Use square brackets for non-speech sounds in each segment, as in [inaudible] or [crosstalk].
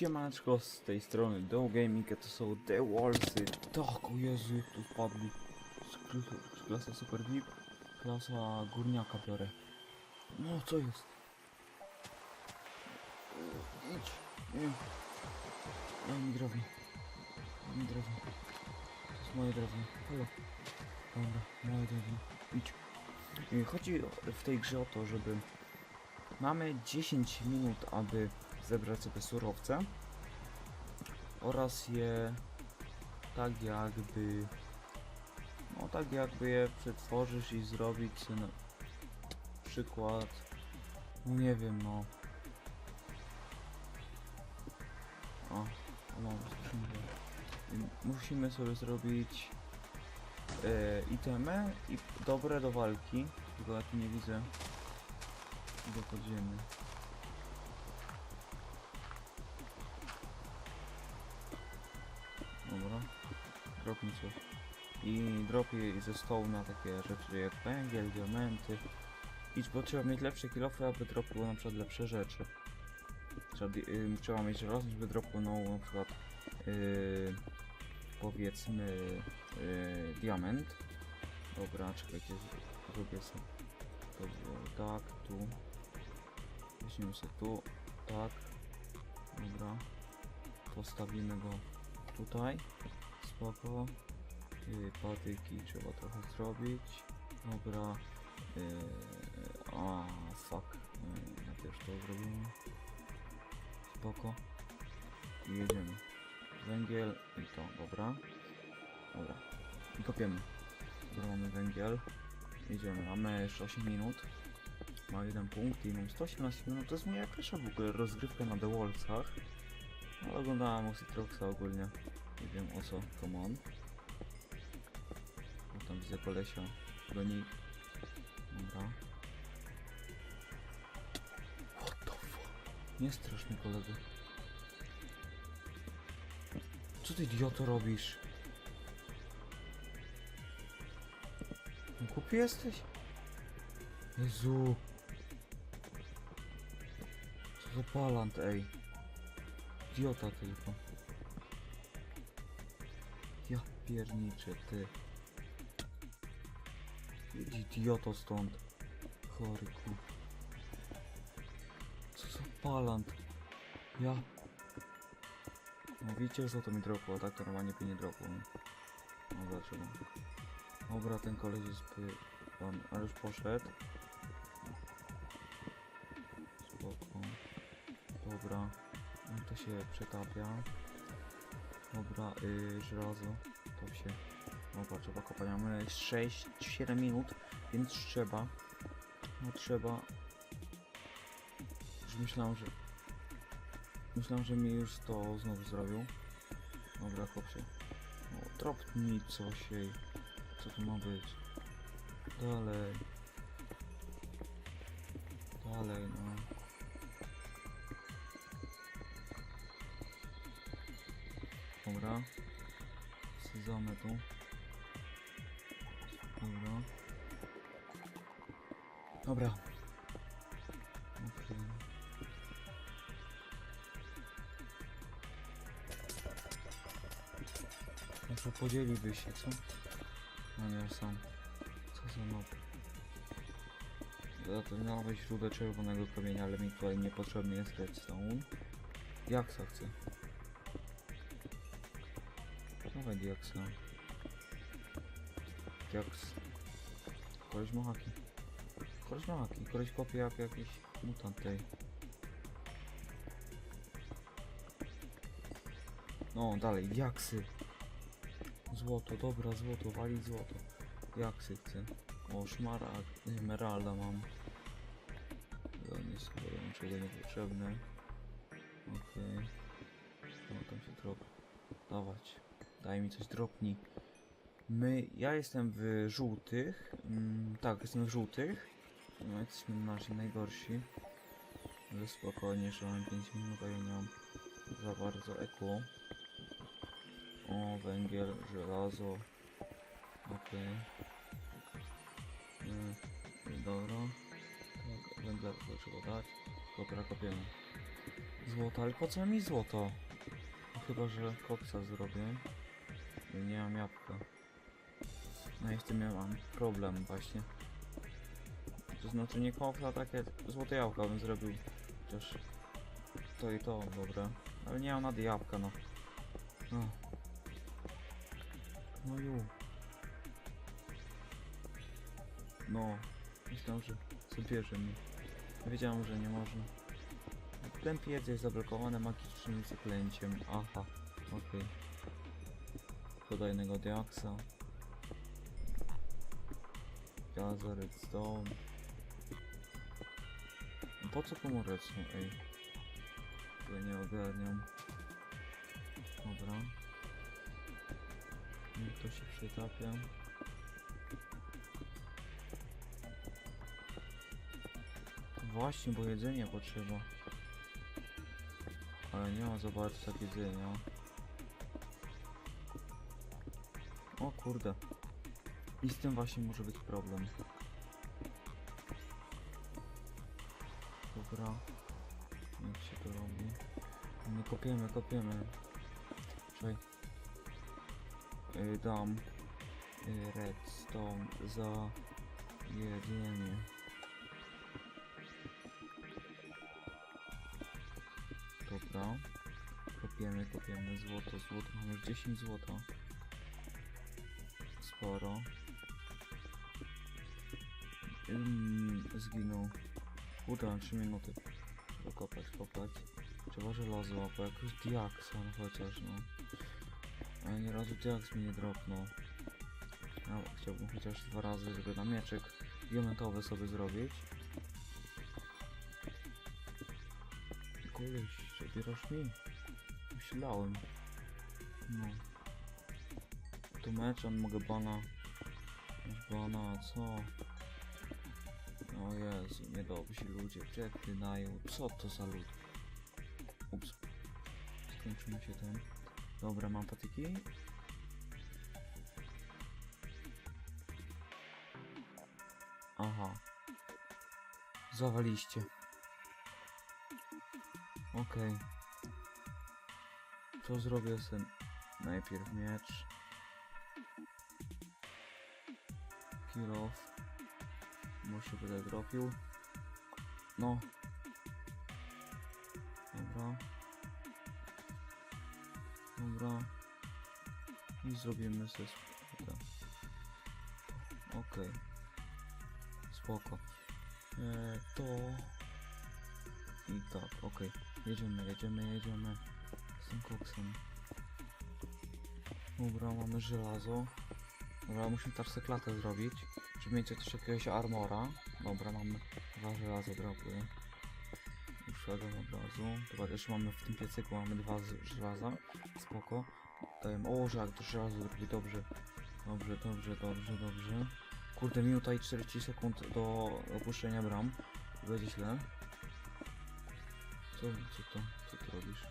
Siemaneczko z tej strony Do Gaming, to są The Wallsy. Tak, o Jezu, jak tu wpadli. Klasa Super VIP, klasa górniaka biorę. No, co jest? Idź, nie. Daj mi drewno. Daj mi drewno. To jest moje drewno. Halo. Dobra, moje drewno. Idź. Y, Chodzi w tej grze o to, żeby mamy 10 minut, aby zebrać sobie surowce oraz je tak jakby no tak jakby je przetworzyć i zrobić na przykład no nie wiem no. O, o mam skrzynkę I musimy sobie zrobić e, itemy i dobre do walki tylko ja tu nie widzę do podziemy Coś. I dropię ze stołu na takie rzeczy jak węgiel, diamenty. I bo trzeba mieć lepsze kilofy, aby dropło na przykład lepsze rzeczy. Trzeba, trzeba mieć żelazny, żeby dropnął na przykład yy, powiedzmy yy, diament. Dobra, czekajcie, zrobię sobie to tak, tu. Weźmiemy sobie tu, tak. Dobra. Postawimy go tutaj. Spoko. Patyki trzeba trochę zrobić. Dobra. Yy, a, fuck. Yy, ja też to zrobimy. Spoko. I jedziemy. Węgiel i to, dobra. Dobra. I kopiemy. Dobra, mamy węgiel. Jedziemy. Mamy jeszcze 8 minut. Ma jeden punkt i mam 118 minut. To jest moja pierwsza w ogóle rozgrywka na The Wallsach. Ale oglądałem Oxitroxa ogólnie. Nie wiem o co to mam. No tam widzę kolesia. Goni. Dobra. What the fuck? Nie strasz mnie kolego. Co ty idioto robisz? No Głupi jesteś? Jezu. Co za palant, ej. Idiota tylko. Ja pierniczę, ty. Idioto stąd. Chory ku. Co za palant. Ja. No widzicie, że to mi dropło, tak to normalnie by nie dropło. nie? No dlaczego? Dobra, ten koleś jest. Pan, ale już poszedł. Spoko. Dobra. No to się przetapia. Dobra, yy, żelazo. To się... Dobra, trzeba. Mamy 6-7 minut, więc trzeba. No trzeba... Już myślałem, że... Myślałem, że mi już to znowu zrobił. Dobra, się. No, tropnij coś jej. Co to ma być? Dalej. Dalej, no. Dobra. Sezamy tu. Dobra. No to podzieliby się, co? No nie są. Co za to miało źródło czerwonego kamienia, ale mi tutaj niepotrzebny jest redstone. Jak to chcę? Dawaj diaksa. Diaks. Koleś ma haki. Koleś kopie jak jakiś mutant tej. No, dalej, diaksy. Złoto, dobra, złoto, walić złoto. Diaksy chcę. O, szmaragd, emeralda mam. Chyba do niczego niepotrzebne. Okej. No, tam się drop. Dawać. Daj mi coś dropni. My, ja jestem w żółtych. Mm, tak, jestem w żółtych. No, jesteśmy nasi najgorsi. Ale spokojnie, jeszcze mam 5 minut, a ja nie mam za bardzo eku. O, węgiel, żelazo. Okej. Okay. Dobra. Tak, węgla to trzeba dać. Kopra kopiemy. Złoto, ale po co mi złoto? No chyba, że koksa zrobię. Nie mam jabłka. No i z tym ja mam problem właśnie. To znaczy nie koksa, takie złote jabłka bym zrobił. Chociaż to i to, dobra. Ale nie mam nad no. No. No ju. No. Myślałem, że zabierze mi. Wiedziałem, że nie można. Ten piec jest zablokowany magicznym zaklęciem. Aha, okej. Podajnego diaksa. Gaza, redstone. Po co redstone, ej? Ja nie ogarniam. Dobra. Niech to się przytapia. Właśnie, bo jedzenie potrzeba. Ale nie ma za bardzo tak jedzenia. O kurde. I z tym właśnie może być problem. Dobra. Jak się to robi? Nie kopiemy, kopiemy. Czekaj. Y, dam y, redstone za jedzenie. Dobra. Kopiemy, kopiemy złoto, złoto. Mamy już 10 złota. Sporo. Ym, zginął. Kurde, mam 3 minuty. Trzeba kopać, kopać. Trzeba żelazo, albo jakoś diaksa, no chociaż, no. Ale nie razu diaks mi nie dropnął. Ja chciałbym chociaż dwa razy, żeby na mieczek diamentowy sobie zrobić. Koleś, zabierasz mi? Myślałem. No. To mecz, on mogę bana. Bana, co? Jezu, niedobrzy ludzie, przeklinają. Co to za lud? Ups. Skończymy się ten. Dobra, mam patyki. Aha. Zawaliście. Okej. To zrobię sobie najpierw miecz. Kill off. Może będę dropił. No. Dobra. Dobra. I zrobimy sobie. Okej. Spoko. Eee, to... I tak, okej. Jedziemy, jedziemy, jedziemy. Z tym koksem. Dobra, mamy żelazo. Dobra, musimy też sobie klatę zrobić. Żeby mieć też jakiegoś armora. Dobra, mamy dwa żelazo dropy. Uszedłem od razu. Dobra, jeszcze mamy w tym piecyku mamy dwa żelaza. Spoko. Dajemy. O, że jak to żelazo zrobi dobrze. Dobrze, dobrze, dobrze, dobrze. Kurde, minuta i 40 sekund do opuszczenia bram. Będzie źle. Co, co to? Co ty robisz?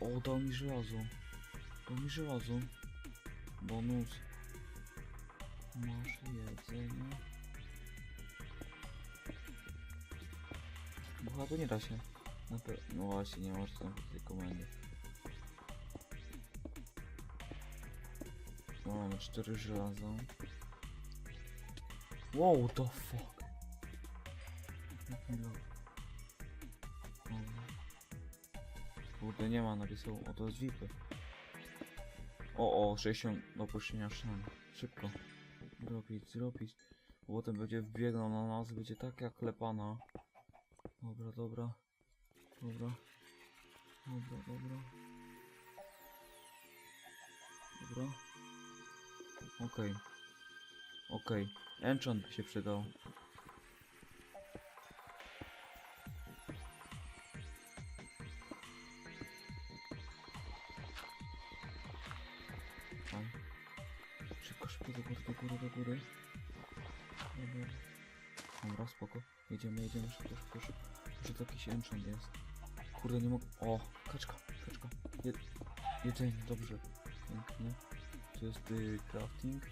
O, dał mi żelazo. Dał mi żelazo. Bonus. Masz jedzenie. Bo chyba to nie da się. Na no właśnie, nie masz tam tej komendy. No, mamy cztery żelaza. Wow, the fuck. Kurde, nie ma napisał. O, to jest VIPy. O, o, 60 do opuszczenia szan. Szybko. Zrobić, zrobić. Potem będzie wbiegał na nas, będzie tak jak klepana. Dobra, dobra. Dobra. Dobra, dobra. Dobra. Okej. Okej. Enchant by się przydał. Do góry, do góry, do góry. Dobra. Dobra, spoko. Jedziemy, jedziemy, szybko, szybko, szybko. Może to jakiś enchant jest. Kurde, nie mogę... O, kaczka, kaczka. Je... Jedzenie, dobrze. Pięknie. To jest y, crafting.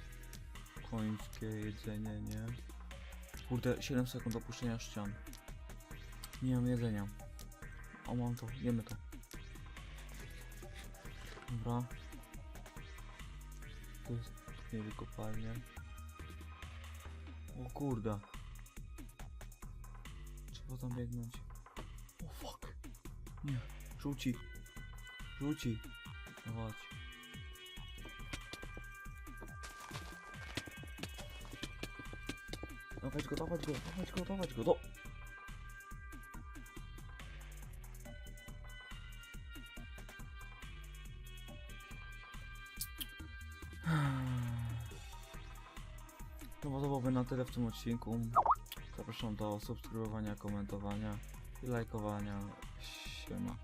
Końskie jedzenie, nie? Kurde, 7 sekund opuszczenia ścian. Nie mam jedzenia. O, mam to, jemy to. Dobra. Tu jest mieli kopalnię. O kurde. Trzeba tam biegnąć. O fuck. Nie. Rzuci. Rzuci. No chodź. Dawać go, dawać go, dawać go, dawać go, do... [sighs] To byłoby na tyle w tym odcinku. Zapraszam do subskrybowania, komentowania i lajkowania. Siema.